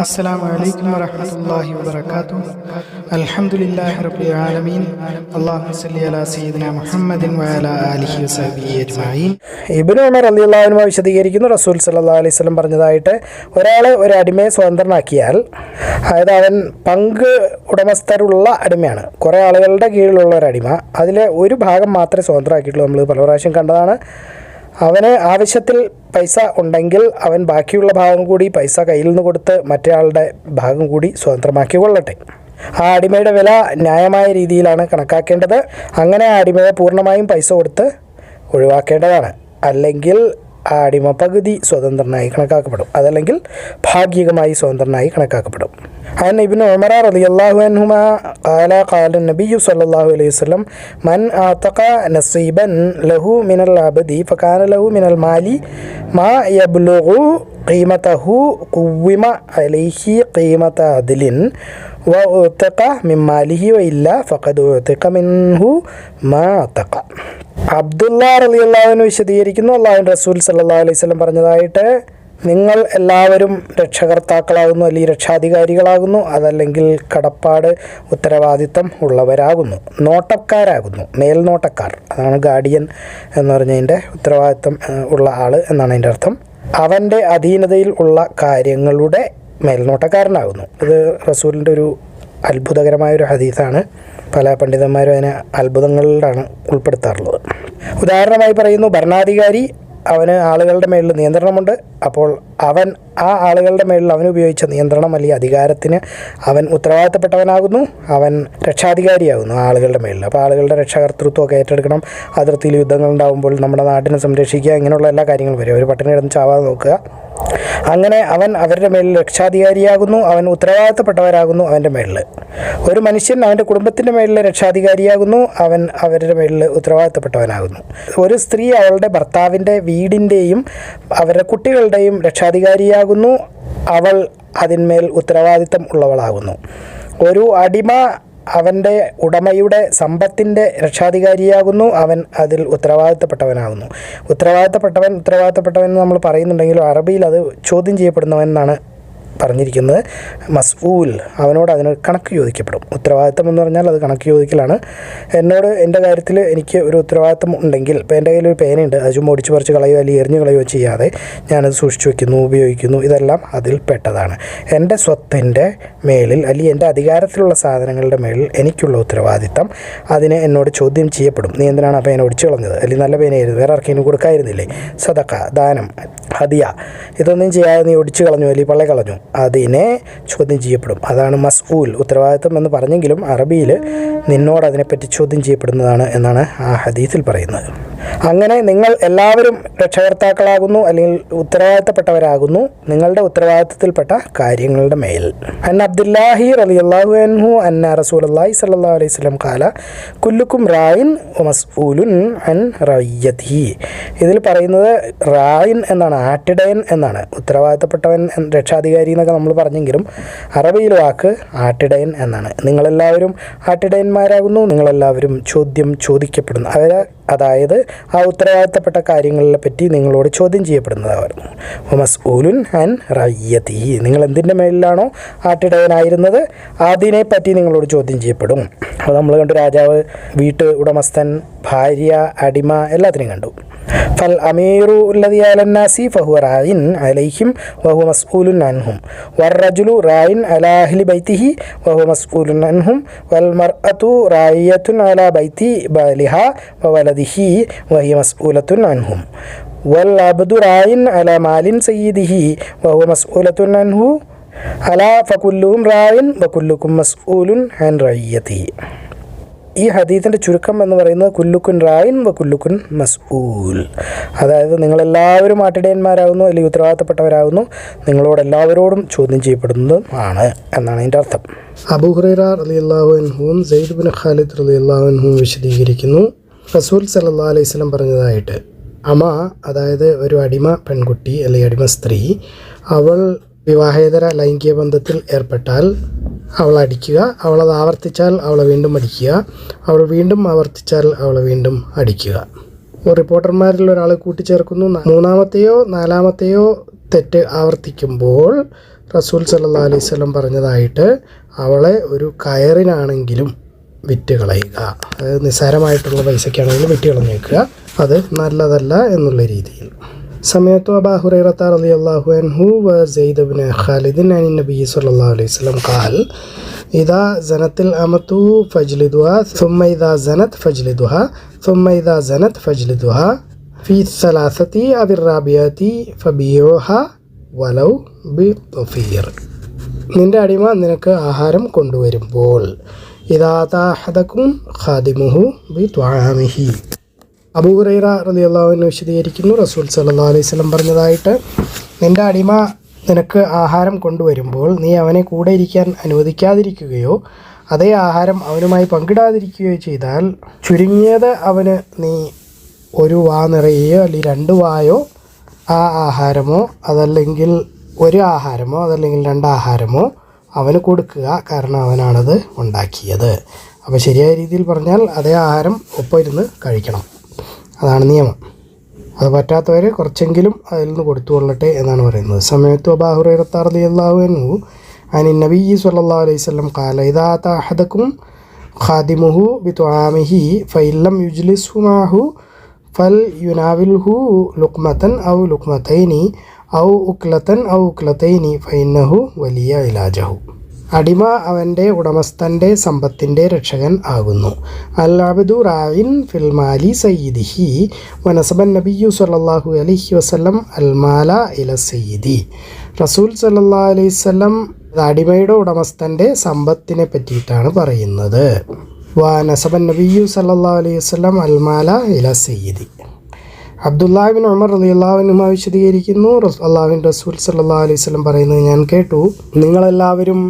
السلام عليكم ورحمة الله وبركاته الحمد لله رب العالمين اللهم صل على سيدنا محمد وعلى آله وصحبه أجمعين ഇബിന് ഉമർ അള്ളിയുള്ളവനുമായി വിശദീകരിക്കുന്നു റസൂൽ സല്ലാ അലൈഹി സ്വലം പറഞ്ഞതായിട്ട് ഒരാൾ ഒരു അടിമയെ സ്വതന്ത്രനാക്കിയാൽ അതായത് അവൻ പങ്ക് ഉടമസ്ഥരുള്ള അടിമയാണ് കുറേ ആളുകളുടെ കീഴിലുള്ള ഒരു അടിമ അതിലെ ഒരു ഭാഗം മാത്രമേ സ്വതന്ത്രമാക്കിയിട്ടുള്ളൂ നമ്മൾ പല പ്രാവശ്യം കണ്ടതാണ് അവന് ആവശ്യത്തിൽ പൈസ ഉണ്ടെങ്കിൽ അവൻ ബാക്കിയുള്ള ഭാഗം കൂടി പൈസ കയ്യിൽ നിന്ന് കൊടുത്ത് മറ്റേയാളുടെ ഭാഗം കൂടി സ്വതന്ത്രമാക്കി കൊള്ളട്ടെ ആ അടിമയുടെ വില ന്യായമായ രീതിയിലാണ് കണക്കാക്കേണ്ടത്. അങ്ങനെ ആ അടിമയെ പൂർണമായും പൈസ കൊടുത്ത് ഒഴിവാക്കേണ്ടതാണ്. അല്ലെങ്കിൽ ആ അടിമ പകുതി സ്വതന്ത്രനായി കണക്കാക്കപ്പെടും അതല്ലെങ്കിൽ ഭാഗികമായി സ്വതന്ത്രനായി കണക്കാക്കപ്പെടും عن ابن عمر رضي الله عنهما قال قال النبي صلى الله عليه وسلم من أعتق نصيبا له من العبد فكان له من المال ما يبلغ قيمته قوم عليه قيمة عدل وأعتق من ماله وإلا فقد أعتق منه ما أعتق അബ്ദുള്ള അള്ളാഹുവിന് വിശദീകരിക്കുന്നു. അള്ളാഹു റസൂൽ സല്ലാ അലൈഹി സ്വലം പറഞ്ഞതായിട്ട് നിങ്ങൾ എല്ലാവരും രക്ഷകർത്താക്കളാകുന്നു അല്ലെങ്കിൽ രക്ഷാധികാരികളാകുന്നു അതല്ലെങ്കിൽ കടപ്പാട് ഉത്തരവാദിത്തം ഉള്ളവരാകുന്നു നോട്ടക്കാരാകുന്നു മേൽനോട്ടക്കാർ. അതാണ് ഗാർഡിയൻ എന്ന് പറഞ്ഞതിന്റെ ഉത്തരവാദിത്തം ഉള്ള ആൾ എന്നാണ് അതിന്റെ അർത്ഥം. അവന്റെ അധീനതയിൽ ഉള്ള കാര്യങ്ങളുടെ മേൽനോട്ടക്കാരനാകുന്നു. ഇത് റസൂലിന്റെ ഒരു അത്ഭുതകരമായ ഒരു ഹദീസാണ്. പല പണ്ഡിതന്മാരും അതിനെ അത്ഭുതങ്ങളിലാണ് ഉൾപ്പെടുത്താറുള്ളത്. ഉദാഹരണമായി പറയുന്നു ഭരണാധികാരി അവന് ആളുകളുടെ മേളിൽ നിയന്ത്രണമുണ്ട്. അപ്പോൾ അവൻ ആ ആളുകളുടെ മേളിൽ അവൻ ഉപയോഗിച്ച നിയന്ത്രണം അല്ലെങ്കിൽ അധികാരത്തിന് അവൻ ഉത്തരവാദിത്തപ്പെട്ടവനാകുന്നു. അവൻ രക്ഷാധികാരിയാകുന്നു ആളുകളുടെ മേളിൽ അപ്പോൾ ആളുകളുടെ രക്ഷാകർത്തൃത്വമൊക്കെ ഏറ്റെടുക്കണം. അതിർത്തിയിൽ യുദ്ധങ്ങൾ ഉണ്ടാകുമ്പോൾ നമ്മുടെ നാട്ടിനെ സംരക്ഷിക്കുക ഇങ്ങനെയുള്ള എല്ലാ കാര്യങ്ങളും വരും. ഒരു പട്ടിണി കിടന്ന് ചാവാതെ നോക്കുക. അങ്ങനെ അവൻ അവരുടെ മേലിൽ രക്ഷാധികാരിയാകുന്നു അവൻ ഉത്തരവാദിത്തപ്പെട്ടവരാകുന്നു അവന്റെ മേളിൽ ഒരു മനുഷ്യൻ അവന്റെ കുടുംബത്തിന്റെ മേളിൽ രക്ഷാധികാരിയാകുന്നു അവൻ അവരുടെ മേളിൽ ഉത്തരവാദിത്തപ്പെട്ടവനാകുന്നു. ഒരു സ്ത്രീ അവളുടെ ഭർത്താവിന്റെ വീടിന്റെയും അവരുടെ കുട്ടികളുടെയും രക്ഷാധികാരിയാകുന്നു അവൾ അതിന്മേൽ ഉത്തരവാദിത്തം ഉള്ളവളാകുന്നു. ഒരു അടിമ അവന്റെ ഉടമയുടെ സമ്പത്തിന്റെ രക്ഷാധികാരിയാകുന്നു. അവൻ അതിൽ ഉത്തരവാദിത്തപ്പെട്ടവനാകുന്നു. ഉത്തരവാദിത്തപ്പെട്ടവൻ ഉത്തരവാദിത്തപ്പെട്ടവൻ എന്ന് നമ്മൾ പറയുന്നുണ്ടെങ്കിലും അറബിയിൽ അത് ചോദ്യം ചെയ്യപ്പെടുന്നവൻ എന്നാണ് പറഞ്ഞിരിക്കുന്നത് മസ്ഊൽ അവനോട് അതിന് കണക്ക് ചോദിക്കപ്പെടും. ഉത്തരവാദിത്തം എന്ന് പറഞ്ഞാൽ അത് കണക്ക് ചോദിക്കലാണ്. എന്നോട് എന്റെ കാര്യത്തിൽ എനിക്ക് ഒരു ഉത്തരവാദിത്തം ഉണ്ടെങ്കിൽ ഇപ്പോൾ എന്റെ കയ്യിൽ ഒരു പേനയുണ്ട് അത് ചുമ്മാ ഒടിച്ച് പറിച്ച് കളയോ അല്ലെങ്കിൽ എറിഞ്ഞ് കളയോ ചെയ്യാതെ ഞാനത് സൂക്ഷിച്ചു വയ്ക്കുന്നു ഉപയോഗിക്കുന്നു ഇതെല്ലാം അതിൽ പെട്ടതാണ്. എന്റെ സ്വത്തിന്റെ മേളിൽ അല്ലെങ്കിൽ എന്റെ അധികാരത്തിലുള്ള സാധനങ്ങളുടെ മേളിൽ എനിക്കുള്ള ഉത്തരവാദിത്തം അതിനെ എന്നോട് ചോദ്യം ചെയ്യപ്പെടും. നീ എന്തിനാണ് ആ പേന ഒടിച്ചു കളഞ്ഞത്? അല്ലെങ്കിൽ നല്ല പേനയായിരുന്നു വേറെ ആർക്കെങ്കിലും കൊടുക്കായിരുന്നില്ലേ സദക്ക ദാനം ഹദിയ ഇതൊന്നും ചെയ്യാതെ നീ ഒടിച്ചു കളഞ്ഞു അല്ലെങ്കിൽ പള്ളി കളഞ്ഞു. അതിനെ ചോദ്യം ചെയ്യപ്പെടും. അതാണ് മസ്ഊൽ ഉത്തരവാദിത്വം എന്ന് പറഞ്ഞെങ്കിലും അറബിയിൽ നിന്നോട് അതിനെപ്പറ്റി ചോദ്യം ചെയ്യപ്പെടുന്നതാണ് എന്നാണ് ആ ഹദീസിൽ പറയുന്നത്. അങ്ങനെ നിങ്ങൾ എല്ലാവരും രക്ഷകർത്താക്കളാകുന്നു അല്ലെങ്കിൽ ഉത്തരവാദിത്തപ്പെട്ടവരാകുന്നു നിങ്ങളുടെ ഉത്തരവാദിത്തത്തിൽപ്പെട്ട കാര്യങ്ങളുടെ മേൽ. അൻ അബ്ദുല്ലാഹി അലി അള്ളാഹു അൻഹു അന്ന റസൂലുള്ളാഹി സല്ലാ അലൈഹി സ്വലം കാല കുല്ലുക്കും റായിൻ മസ്ഊലുൻ അൻ റയ്യത്തിഹി. ഇതിൽ പറയുന്നത് റായിൻ എന്നാണ് ആട്ടിടയൻ എന്നാണ്. ഉത്തരവാദിത്തപ്പെട്ടവൻ എൻ- രക്ഷാധികാരി എന്നൊക്കെ നമ്മൾ പറഞ്ഞെങ്കിലും അറബിയിൽ വാക്ക് ആട്ടിടയൻ എന്നാണ്. നിങ്ങളെല്ലാവരും ആട്ടിടയന്മാരാകുന്നു നിങ്ങളെല്ലാവരും ചോദ്യം ചോദിക്കപ്പെടുന്നു. അവരെ അതായത് ആ ഉത്തരവാദിത്തപ്പെട്ട കാര്യങ്ങളെ പറ്റി നിങ്ങളോട് ചോദ്യം ചെയ്യപ്പെടുന്നതായിരുന്നു. ഒമസ് മസ്ഊലുൻ ആൻഡ് റയ്യതി. നിങ്ങൾ എന്തിന്റെ മേലിലാണോ ആട്ടിടയനായിരുന്നത്? അതിനെ പറ്റി നിങ്ങളോട് ചോദ്യം ചെയ്യപ്പെടും. അത് നമ്മൾ കണ്ടു രാജാവ് വീട്ട് ഉടമസ്ഥൻ ഭാര്യ അടിമ എല്ലാത്തിനെയും കണ്ടു. ഫൽ അമീറു الذي على الناس فهو راع عليهم وهو مسؤول عنهم والرجل راع على أهل بيته وهو مسؤول عنهم والمرأة راعية على بيت بالها وولده وهي مسؤولة عنهم والعبد راع على مال سيده وهو مسؤولة عنه ألا فكلهم راع وكلكم مسؤول عن رعيته ഈ ഹദീത്തിന്റെ ചുരുക്കം എന്ന് പറയുന്നത് കുല്ലുക്കുൻ റായിൻ വ കുല്ലുക്കുൻ മസ്ഊൽ. അതായത് നിങ്ങളെല്ലാവരും ആട്ടിടയന്മാരാകുന്നു അല്ലെങ്കിൽ ഉത്തരവാദിത്തപ്പെട്ടവരാകുന്നു നിങ്ങളോട് എല്ലാവരോടും ചോദ്യം ചെയ്യപ്പെടുന്നതും ആണ് എന്നാണ് അതിന്റെ അർത്ഥം. അബൂ ഹുറൈറ റളിയല്ലാഹു അൻഹുവും സെയ്ദ് ബിൻ ഖാലിദ് റളിയല്ലാഹു അൻഹുവും വിശദീകരിക്കുന്നു. റസൂൽ സല്ലല്ലാഹു അലൈഹി സ്വലം പറഞ്ഞതായിട്ട് അമ അതായത് ഒരു അടിമ പെൺകുട്ടി അല്ലെങ്കിൽ അടിമ സ്ത്രീ അവൾ വിവാഹേതര ലൈംഗിക ബന്ധത്തിൽ ഏർപ്പെട്ടാൽ അവളെ അടിക്കുക. അവളത് ആവർത്തിച്ചാൽ അവളെ വീണ്ടും അടിക്കുക. അവൾ വീണ്ടും ആവർത്തിച്ചാൽ അവളെ വീണ്ടും അടിക്കുക. റിപ്പോർട്ടർമാരിൽ ഒരാൾ കൂട്ടിച്ചേർക്കുന്നു. മൂന്നാമത്തെയോ നാലാമത്തെയോ തെറ്റ് ആവർത്തിക്കുമ്പോൾ റസൂൽ സല്ലാ അലൈഹി പറഞ്ഞതായിട്ട് അവളെ ഒരു കയറിനാണെങ്കിലും വിറ്റ് കളയുക. അതായത് നിസ്സാരമായിട്ടുള്ള പൈസയ്ക്കാണെങ്കിലും വിറ്റ് കളഞ്ഞേക്കുക. അത് നല്ലതല്ല എന്നുള്ള രീതിയിൽ. സമയത്ത് അബാ ഹുറൈറത്ത അലി അള്ളാഹു അൻഹു വ സെയ്ദബിന് ഖാലിദിൻ അനി നബി സല്ലാ അലൈഹി സ്വലം ഖാൽ ഇതാ ജനത്തിൽ അമത്തു ഫജ്ലിദുഹ സുമ്മ ഇതാ ജനത് ഫജ്ലിദുഹ സുമ്മ ഇതാ ജനത് ഫജ്ലിദുഹ ഫി സലാസത്തി അബിർ റാബിയത്തി ഫബിയോഹ വലൗ ബി തുഫീർ നിന്റെ അടിമ നിനക്ക് ആഹാരം കൊണ്ടുവരുമ്പോൾ ഇതാ താഹദക്കും ഖാദിമുഹു ബി ത്വാമിഹി അബൂഹുറൈറ അള്ളാഹുവിനെ വിശദീകരിക്കുന്നു. റസൂൽ സല്ലാ അലൈഹി വസല്ലം പറഞ്ഞതായിട്ട് നിന്റെ അടിമ നിനക്ക് ആഹാരം കൊണ്ടുവരുമ്പോൾ നീ അവനെ കൂടെ ഇരിക്കാൻ അനുവദിക്കാതിരിക്കുകയോ അതേ ആഹാരം അവനുമായി പങ്കിടാതിരിക്കുകയോ ചെയ്താൽ ചുരുങ്ങിയത് അവന് നീ ഒരു വാ നിറയുകയോ അല്ലെങ്കിൽ രണ്ട് വായോ ആ ആഹാരമോ അതല്ലെങ്കിൽ ഒരു ആഹാരമോ അതല്ലെങ്കിൽ രണ്ട് ആഹാരമോ അവന് കൊടുക്കുക. കാരണം അവനാണത് ഉണ്ടാക്കിയത്. അപ്പോൾ ശരിയായ രീതിയിൽ പറഞ്ഞാൽ അതേ ആഹാരം ഒപ്പം ഇരുന്ന് കഴിക്കണം. അതാണ് നിയമം. അത് പറ്റാത്തവർ കുറച്ചെങ്കിലും അതിൽ നിന്ന് കൊടുത്തുകൊള്ളട്ടെ എന്നാണ് പറയുന്നത്. സമയത്ത് അബാഹുറത്താറിയാഹുനു അനി നബി സല്ലാ അലൈഹി വസല്ലം ഖാല ഇദാ അഹദക്കും ഖാദിമുഹു ബിത്വാമിഹി ഫൈലം യുജ്ലിസുമാഹു ഫൽ യുനാവിൽഹു ലുക്മത്തൻ ഔ ലുക്മത്തൈനി ഔ ഉക്ലത്തൻ ഔ ഉക്ലത്തൈനി ഫൈനഹു വലിയ ഇലാജഹു. അടിമ അവന്റെ ഉടമസ്ഥന്റെ സമ്പത്തിന്റെ രക്ഷകൻ ആകുന്നു. അൽ അബദു റായിൻ ഫിൽമാലി സയ്യിദിഹി വനസബൻ നബിയു സല്ലല്ലാഹു അലഹി വസ്ലം അൽമാല ഇല സയ്യിദി. റസൂൽ സല്ലാ അലൈഹി വസല്ലം അടിമയുടെ ഉടമസ്ഥന്റെ സമ്പത്തിനെ പറ്റിയിട്ടാണ് പറയുന്നത്. വനസബൻ നബിയു സല്ലാ അലൈഹി വസ്ലം അൽമാല ഇല സയ്യിദി. അബ്ദുല്ലാഹിബിൻ ഉമർ റളിയല്ലാഹുവിനുമ വിശദീകരിക്കുന്നു. അള്ളാഹുവിൻ റസൂൽ സല്ലാ അലൈഹി വസല്ലം പറയുന്നത് ഞാൻ കേട്ടു. നിങ്ങളെല്ലാവരും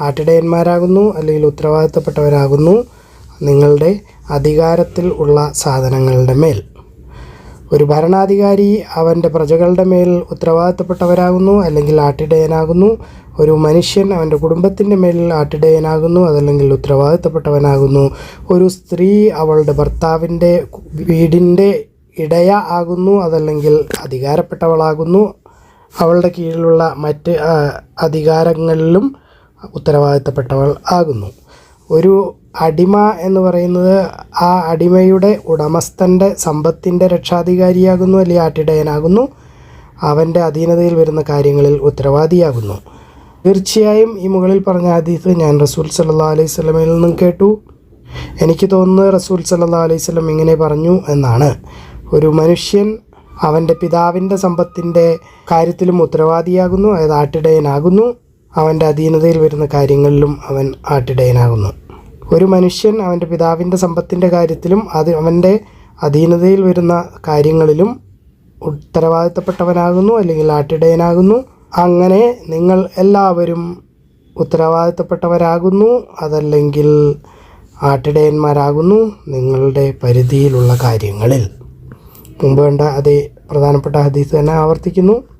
ആട്ടിടയന്മാരാകുന്നു അല്ലെങ്കിൽ ഉത്തരവാദിത്തപ്പെട്ടവരാകുന്നു. നിങ്ങളുടെ അധികാരത്തിൽ ഉള്ള സാധനങ്ങളുടെ മേൽ. ഒരു ഭരണാധികാരി അവന്റെ പ്രജകളുടെ മേൽ ഉത്തരവാദിത്തപ്പെട്ടവരാകുന്നു അല്ലെങ്കിൽ ആട്ടിടയനാകുന്നു. ഒരു മനുഷ്യൻ അവന്റെ കുടുംബത്തിന്റെ മേൽ ആട്ടിടയനാകുന്നു അതല്ലെങ്കിൽ ഉത്തരവാദിത്തപ്പെട്ടവനാകുന്നു. ഒരു സ്ത്രീ അവളുടെ ഭർത്താവിന്റെ വീടിന്റെ ഇടയ ആകുന്നു അതല്ലെങ്കിൽ അധികാരപ്പെട്ടവളാകുന്നു. അവളുടെ കീഴിലുള്ള മറ്റ് അധികാരങ്ങളിലും ഉത്തരവാദിത്തപ്പെട്ടവൾ ആകുന്നു. ഒരു അടിമ എന്ന് പറയുന്നത് ആ അടിമയുടെ ഉടമസ്ഥന്റെ സമ്പത്തിന്റെ രക്ഷാധികാരിയാകുന്നു അല്ലെങ്കിൽ ആട്ടിടയനാകുന്നു. അവന്റെ അധീനതയിൽ വരുന്ന കാര്യങ്ങളിൽ ഉത്തരവാദിയാകുന്നു. തീർച്ചയായും ഈ മുകളിൽ പറഞ്ഞ ഹദീസ് ഞാൻ റസൂൽ സല്ലാ അലൈഹി സ്വലമയിൽ നിന്നും കേട്ടു. എനിക്ക് തോന്നുന്നത് റസൂൽ സല്ലാ അലൈഹി സ്വലം ഇങ്ങനെ പറഞ്ഞു എന്നാണ്. ഒരു മനുഷ്യൻ അവന്റെ പിതാവിന്റെ സമ്പത്തിന്റെ കാര്യത്തിലും ഉത്തരവാദിയാകുന്നു അതായത് ആട്ടിടയനാകുന്നു. അവന്റെ അധീനതയിൽ വരുന്ന കാര്യങ്ങളിലും അവൻ ആട്ടിടയനാകുന്നു. ഒരു മനുഷ്യൻ അവന്റെ പിതാവിന്റെ സമ്പത്തിന്റെ കാര്യത്തിലും അത് അവന്റെ അധീനതയിൽ വരുന്ന കാര്യങ്ങളിലും ഉത്തരവാദിത്തപ്പെട്ടവനാകുന്നു അല്ലെങ്കിൽ ആട്ടിടയനാകുന്നു. അങ്ങനെ നിങ്ങൾ എല്ലാവരും ഉത്തരവാദിത്തപ്പെട്ടവരാകുന്നു. അതല്ലെങ്കിൽ ആട്ടിടയന്മാരാകുന്നു നിങ്ങളുടെ പരിധിയിലുള്ള കാര്യങ്ങളിൽ. മുമ്പ് കണ്ട അതേ പ്രധാനപ്പെട്ട ഹദീസ് തന്നെ ആവർത്തിക്കുന്നു.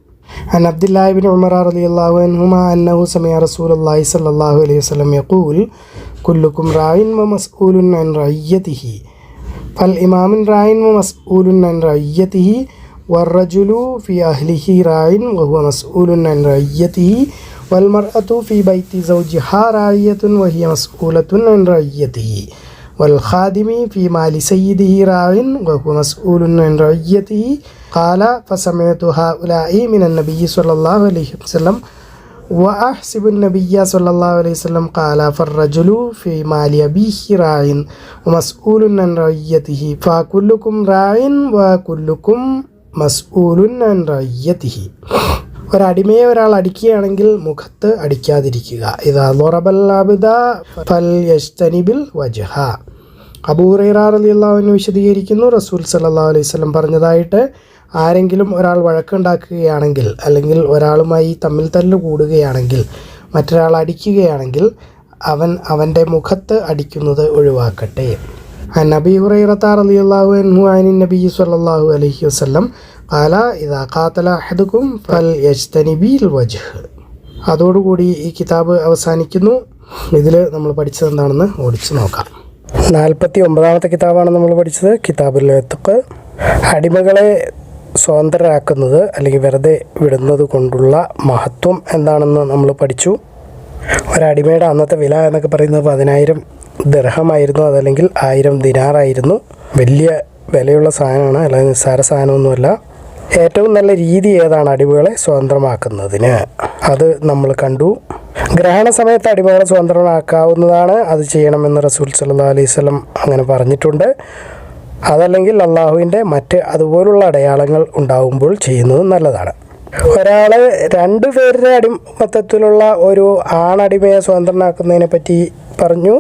عن عبد الله بن عمر رضي الله عنهما أنه سمع رسول الله صلى الله عليه وسلم يقول كلكم راع ومسؤول عن رعيته. فالإمام راع ومسؤول عن رعيته والرجل في أهله راع وهو مسؤول عن رعيته والمرأة في بيت زوجها راعية وهي مسؤولة عن رعيته. والخادم في مال سيده راع وهو مسؤول عن رعيته قال فسمعت هؤلاء من النبي صلى الله عليه وسلم وأحسب النبي صلى الله عليه وسلم قال فالرجل في مال أبيه راع ومسؤول عن رعيته فكلكم راع وكلكم مسؤول عن رعيته ഒരടിമയെ ഒരാൾ അടിക്കുകയാണെങ്കിൽ മുഖത്ത് അടിക്കാതിരിക്കുക ഇതാ ലൊറബല്ലാബിദ ഫൽ യസ്തനിബിൽ വജഹ അബൂറൈറാറിയാവിന് വിശദീകരിക്കുന്നു. റസൂൽ സല്ലാ അലൈഹി സ്വലം പറഞ്ഞതായിട്ട് ആരെങ്കിലും ഒരാൾ വഴക്കുണ്ടാക്കുകയാണെങ്കിൽ അല്ലെങ്കിൽ ഒരാളുമായി തമ്മിൽ തല്ല് കൂടുകയാണെങ്കിൽ മറ്റൊരാൾ അടിക്കുകയാണെങ്കിൽ അവൻ അവന്റെ മുഖത്ത് അടിക്കുന്നത് ഒഴിവാക്കട്ടെ. നബി ഹുറൈറത്ത റലിയല്ലാഹു അൻഹു അനിൻ നബി സല്ലാഹു അലൈഹി വസ്ലം കാല ഇതാ കാത്തല അഹദുക്കും ഫൽ യജ്തനിബിൽ വജ്ഹ്. അതോടുകൂടി ഈ കിതാബ് അവസാനിക്കുന്നു. ഇതിൽ നമ്മൾ പഠിച്ചത് എന്താണെന്ന് ഓടിച്ചു നോക്കാം. നാൽപ്പത്തി ഒമ്പതാമത്തെ കിതാബാണ് നമ്മൾ പഠിച്ചത്. കിതാബുൽ എത്തുക്ക് അടിമകളെ സ്വതന്ത്രരാക്കുന്നത് അല്ലെങ്കിൽ വെറുതെ വിടുന്നത് കൊണ്ടുള്ള മഹത്വം എന്താണെന്ന് നമ്മൾ പഠിച്ചു. ഒരടിമയുടെ അന്നത്തെ വില എന്നൊക്കെ പറയുന്നത് പതിനായിരം ദർഹമായിരുന്നു. അതല്ലെങ്കിൽ ആയിരം ദിനാറായിരുന്നു. വലിയ വിലയുള്ള സാധനമാണ്. അല്ലെങ്കിൽ നിസ്സാര സാധനമൊന്നുമല്ല. ഏറ്റവും നല്ല രീതി ഏതാണ് അടിമകളെ സ്വതന്ത്രമാക്കുന്നതിന്? അത് നമ്മൾ കണ്ടു. ഗ്രഹണ സമയത്ത് അടിമകളെ സ്വതന്ത്രനാക്കാവുന്നതാണ് അത് ചെയ്യണമെന്ന് റസൂൽ സല്ലാ അലൈഹി സ്വലം അങ്ങനെ പറഞ്ഞിട്ടുണ്ട്. അതല്ലെങ്കിൽ അള്ളാഹുവിന്റെ മറ്റ് അതുപോലുള്ള അടയാളങ്ങൾ ഉണ്ടാകുമ്പോൾ ചെയ്യുന്നത് നല്ലതാണ്. ഒരാൾ രണ്ട് പേരുടെ അടിമത്തത്തിലുള്ള ഒരു ആണടിമയെ സ്വതന്ത്രനാക്കുന്നതിനെ പറ്റി പറഞ്ഞു.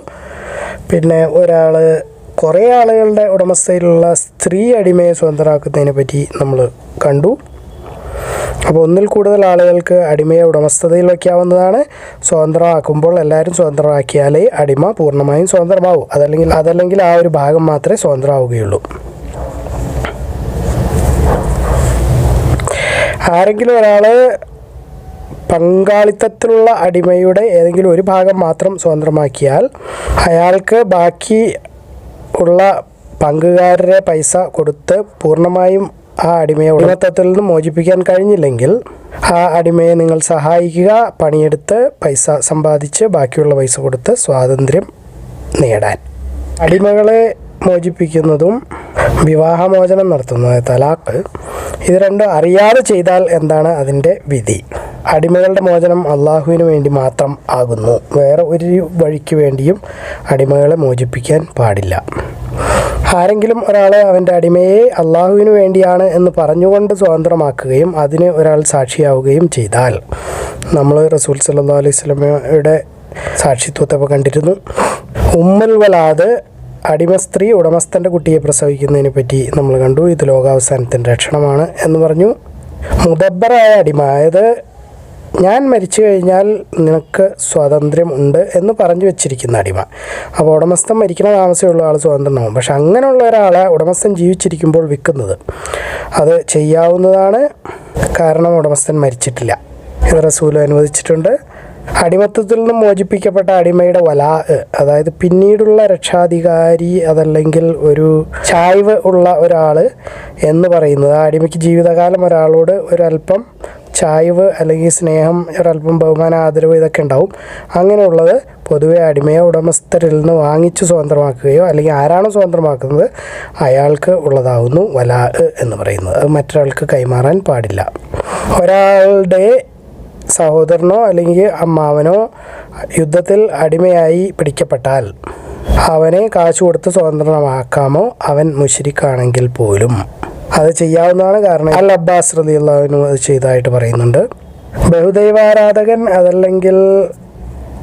പിന്നെ ഒരാൾ കുറേ ആളുകളുടെ ഉടമസ്ഥയിലുള്ള സ്ത്രീ അടിമയെ സ്വതന്ത്രമാക്കുന്നതിനെ പറ്റി നമ്മൾ കണ്ടു. അപ്പോൾ ഒന്നിൽ കൂടുതൽ ആളുകൾക്ക് അടിമയെ ഉടമസ്ഥതയിൽ വയ്ക്കാവുന്നതാണ് സ്വതന്ത്രമാക്കുമ്പോൾ എല്ലാവരും സ്വതന്ത്രമാക്കിയാലേ അടിമ പൂർണമായും സ്വതന്ത്രമാവും. അതല്ലെങ്കിൽ അതല്ലെങ്കിൽ ആ ഒരു ഭാഗം മാത്രമേ സ്വതന്ത്രമാവുകയുള്ളൂ. ആരെങ്കിലും ഒരാൾ പങ്കാളിത്തത്തിലുള്ള അടിമയുടെ ഏതെങ്കിലും ഒരു ഭാഗം മാത്രം സ്വതന്ത്രമാക്കിയാൽ അയാൾക്ക് ബാക്കി ഉള്ള പങ്കുകാരുടെ പൈസ കൊടുത്ത് പൂർണമായും ആ അടിമയെ ഉടമത്തത്തിൽ നിന്ന് മോചിപ്പിക്കാൻ കഴിഞ്ഞില്ലെങ്കിൽ ആ അടിമയെ നിങ്ങൾ സഹായിക്കുക പണിയെടുത്ത് പൈസ സമ്പാദിച്ച് ബാക്കിയുള്ള പൈസ കൊടുത്ത് സ്വാതന്ത്ര്യം നേടാൻ. അടിമകളെ മോചിപ്പിക്കുന്നതും വിവാഹമോചനം നടത്തുന്നത് തലാഖ് ഇത് രണ്ടും അറിയാതെ ചെയ്താൽ എന്താണ് അതിന്റെ വിധി? അടിമകളുടെ മോചനം അള്ളാഹുവിന് വേണ്ടി മാത്രം ആകുന്നു. വേറെ ഒരു വഴിക്ക് വേണ്ടിയും അടിമകളെ മോചിപ്പിക്കാൻ പാടില്ല. ആരെങ്കിലും ഒരാൾ അവന്റെ അടിമയെ അള്ളാഹുവിന് വേണ്ടിയാണ് എന്ന് പറഞ്ഞുകൊണ്ട് സ്വതന്ത്രമാക്കുകയും അതിന് ഒരാൾ സാക്ഷിയാവുകയും ചെയ്താൽ. നമ്മൾ റസൂൽ സല്ലാ അലൈഹി സ്വലമയുടെ സാക്ഷിത്വത്തെ കണ്ടിരുന്നു. ഉമ്മൽ വലാദ് അടിമ സ്ത്രീ ഉടമസ്ഥന്റെ കുട്ടിയെ പ്രസവിക്കുന്നതിനെ പറ്റി നമ്മൾ കണ്ടു. ഇത് ലോകാവസാനത്തിന്റെ ലക്ഷണമാണ് എന്ന് പറഞ്ഞു. മുതബറായ അടിമ അതായത് ഞാൻ മരിച്ചു കഴിഞ്ഞാൽ നിനക്ക് സ്വാതന്ത്ര്യം ഉണ്ട് എന്ന് പറഞ്ഞു വെച്ചിരിക്കുന്ന അടിമ. അപ്പോൾ ഉടമസ്ഥൻ മരിക്കുന്ന താമസമുള്ള ആൾ സ്വതന്ത്രനാവും. പക്ഷെ അങ്ങനെയുള്ള ഒരാളെ ഉടമസ്ഥൻ ജീവിച്ചിരിക്കുമ്പോൾ വിൽക്കുന്നത്. അത് ചെയ്യാവുന്നതാണ്. കാരണം ഉടമസ്ഥൻ മരിച്ചിട്ടില്ല. ഇത് റസൂൽ അനുവദിച്ചിട്ടുണ്ട്. അടിമത്തത്തിൽ നിന്നും മോചിപ്പിക്കപ്പെട്ട അടിമയുടെ വല അതായത് പിന്നീടുള്ള രക്ഷാധികാരി അതല്ലെങ്കിൽ ഒരു ചായ്വ് ഉള്ള ഒരാൾ എന്ന് പറയുന്നത്. അടിമയ്ക്ക് ജീവിതകാലം ഒരാളോട് ഒരല്പം ചായ്വ് അല്ലെങ്കിൽ സ്നേഹം ഒരല്പം ബഹുമാന ആദരവ് ഇതൊക്കെ ഉണ്ടാവും. അങ്ങനെയുള്ളത് പൊതുവെ അടിമയെ ഉടമസ്ഥരിൽ നിന്ന് വാങ്ങിച്ച് സ്വതന്ത്രമാക്കുകയോ അല്ലെങ്കിൽ ആരാണ് സ്വതന്ത്രമാക്കുന്നത് അയാൾക്ക് ഉള്ളതാവുന്നു വലാ എന്ന് പറയുന്നത്. അത് മറ്റൊരാൾക്ക് കൈമാറാൻ പാടില്ല. ഒരാളുടെ സഹോദരനോ അല്ലെങ്കിൽ അമ്മാവനോ യുദ്ധത്തിൽ അടിമയായി പിടിക്കപ്പെട്ടാൽ അവനെ കാശ് കൊടുത്ത് സ്വതന്ത്രമാക്കാമോ? അവൻ മുഷിരിക്കാണെങ്കിൽ പോലും. അത് ചെയ്യാവുന്നതാണ് കാരണം. അൽ അബ്ബാസ് റലിയുള്ളവനും അത് ചെയ്തതായിട്ട് പറയുന്നുണ്ട്. ബഹുദൈവാരാധകൻ അതല്ലെങ്കിൽ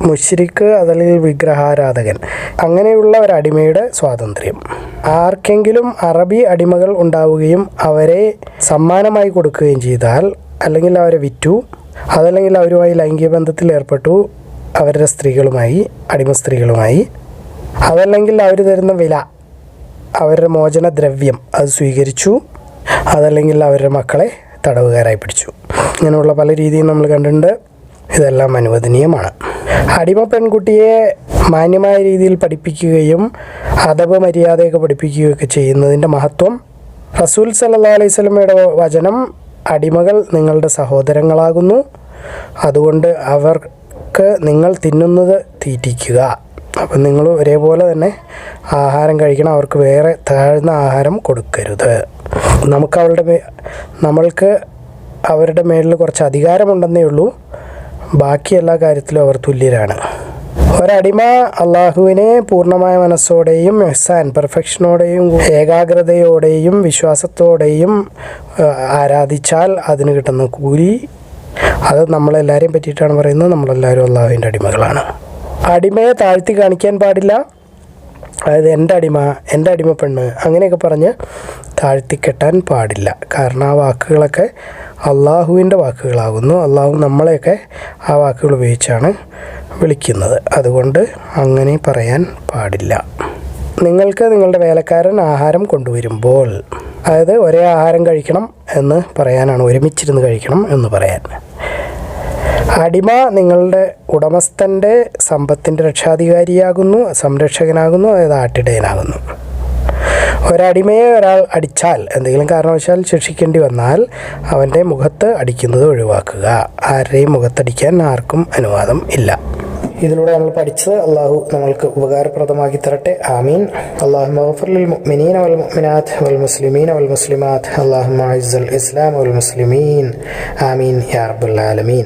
മുഷിരിക്ക് അതല്ലെങ്കിൽ വിഗ്രഹാരാധകൻ. അങ്ങനെയുള്ള ഒരു അടിമയുടെ സ്വാതന്ത്ര്യം. ആർക്കെങ്കിലും അറബി അടിമകൾ ഉണ്ടാവുകയും അവരെ സമ്മാനമായി കൊടുക്കുകയും ചെയ്താൽ അല്ലെങ്കിൽ അവരെ വിറ്റു. അതല്ലെങ്കിൽ അവരുമായി ലൈംഗിക ബന്ധത്തിൽ ഏർപ്പെട്ടു. അവരുടെ സ്ത്രീകളുമായി അടിമ സ്ത്രീകളുമായി. അതല്ലെങ്കിൽ അവർ തരുന്ന വില അവരുടെ മോചന ദ്രവ്യം അത് സ്വീകരിച്ചു. അതല്ലെങ്കിൽ അവരുടെ മക്കളെ തടവുകാരായി പിടിച്ചു. ഇങ്ങനെയുള്ള പല രീതിയും നമ്മൾ കണ്ടിട്ടുണ്ട്. ഇതെല്ലാം അനുവദനീയമാണ്. അടിമ പെൺകുട്ടിയെ മാന്യമായ രീതിയിൽ പഠിപ്പിക്കുകയും അതപ മര്യാദയൊക്കെ പഠിപ്പിക്കുകയൊക്കെ ചെയ്യുന്നതിന്റെ മഹത്വം റസൂൽ സല്ലാ അലൈഹി സ്വലമയുടെ വചനം അടിമകൾ നിങ്ങളുടെ സഹോദരങ്ങളാകുന്നു. അതുകൊണ്ട് അവർക്ക് നിങ്ങൾ തിന്നുന്നത് തീറ്റിക്കുക. അപ്പം നിങ്ങൾ ഒരേപോലെ തന്നെ ആഹാരം കഴിക്കണം. അവർക്ക് വേറെ താഴ്ന്ന ആഹാരം കൊടുക്കരുത്. നമുക്ക് അവളുടെ നമ്മൾക്ക് അവരുടെ മേളിൽ കുറച്ച് അധികാരമുണ്ടെന്നേ ഉള്ളൂ. ബാക്കി എല്ലാ കാര്യത്തിലും അവർ തുല്യരാണ്. ഒരടിമ അള്ളാഹുവിനെ പൂർണമായ മനസ്സോടെയും എഹ്സാൻ പെർഫെക്ഷനോടെയും ഏകാഗ്രതയോടെയും വിശ്വാസത്തോടെയും ആരാധിച്ചാൽ അതിന് കിട്ടുന്ന കൂലി അത് നമ്മളെല്ലാവരെയും പറ്റിയിട്ടാണ് പറയുന്നത്. നമ്മളെല്ലാവരും അള്ളാഹുവിന്റെ അടിമകളാണ്. അടിമയെ താഴ്ത്തി കാണിക്കാൻ പാടില്ല. അതായത് എന്റെ അടിമ എന്റെ അടിമ പെണ്ണ് അങ്ങനെയൊക്കെ പറഞ്ഞ് താഴ്ത്തിക്കെട്ടാൻ പാടില്ല. കാരണം ആ വാക്കുകളൊക്കെ അള്ളാഹുവിന്റെ വാക്കുകളാകുന്നു. അള്ളാഹു നമ്മളെയൊക്കെ ആ വാക്കുകൾ ഉപയോഗിച്ചാണ് വിളിക്കുന്നത്. അതുകൊണ്ട് അങ്ങനെ പറയാൻ പാടില്ല. നിങ്ങൾക്ക് നിങ്ങളുടെ വേലക്കാരൻ ആഹാരം കൊണ്ടുവരുമ്പോൾ അതായത് ഒരേ ആഹാരം കഴിക്കണം എന്ന് പറയാനാണ് ഒരുമിച്ചിരുന്ന് കഴിക്കണം എന്ന് പറയാൻ. അടിമ നിങ്ങളുടെ ഉടമസ്ഥന്റെ സമ്പത്തിന്റെ രക്ഷാധികാരിയാകുന്നു സംരക്ഷകനാകുന്നു അതായത് ആട്ടിടയനാകുന്നു. ഒരടിമയെ ഒരാൾ അടിച്ചാൽ എന്തെങ്കിലും കാരണവശാൽ ശിക്ഷിക്കേണ്ടി വന്നാൽ അവന്റെ മുഖത്ത് അടിക്കുന്നത് ഒഴിവാക്കുക. ആരുടെയും മുഖത്തടിക്കാൻ ആർക്കും അനുവാദം ഇല്ല. ഇതിലൂടെ നമ്മൾ പഠിച്ചത് അള്ളാഹു നമ്മൾക്ക് ഉപകാരപ്രദമാക്കി തരട്ടെ. ആമീൻ. അള്ളാഹു മഹഫുൽ മുഅ്മിനീന വൽ മുഅ്മിനാത്ത് വൽ മുസ്ലിമീന വൽ മുസ്ലിമാത്ത്. അള്ളാഹു ഇസ്ലാം വൽ മുസ്ലിമീൻ. ആമീൻ യാ റബ്ബൽ ആലമീൻ.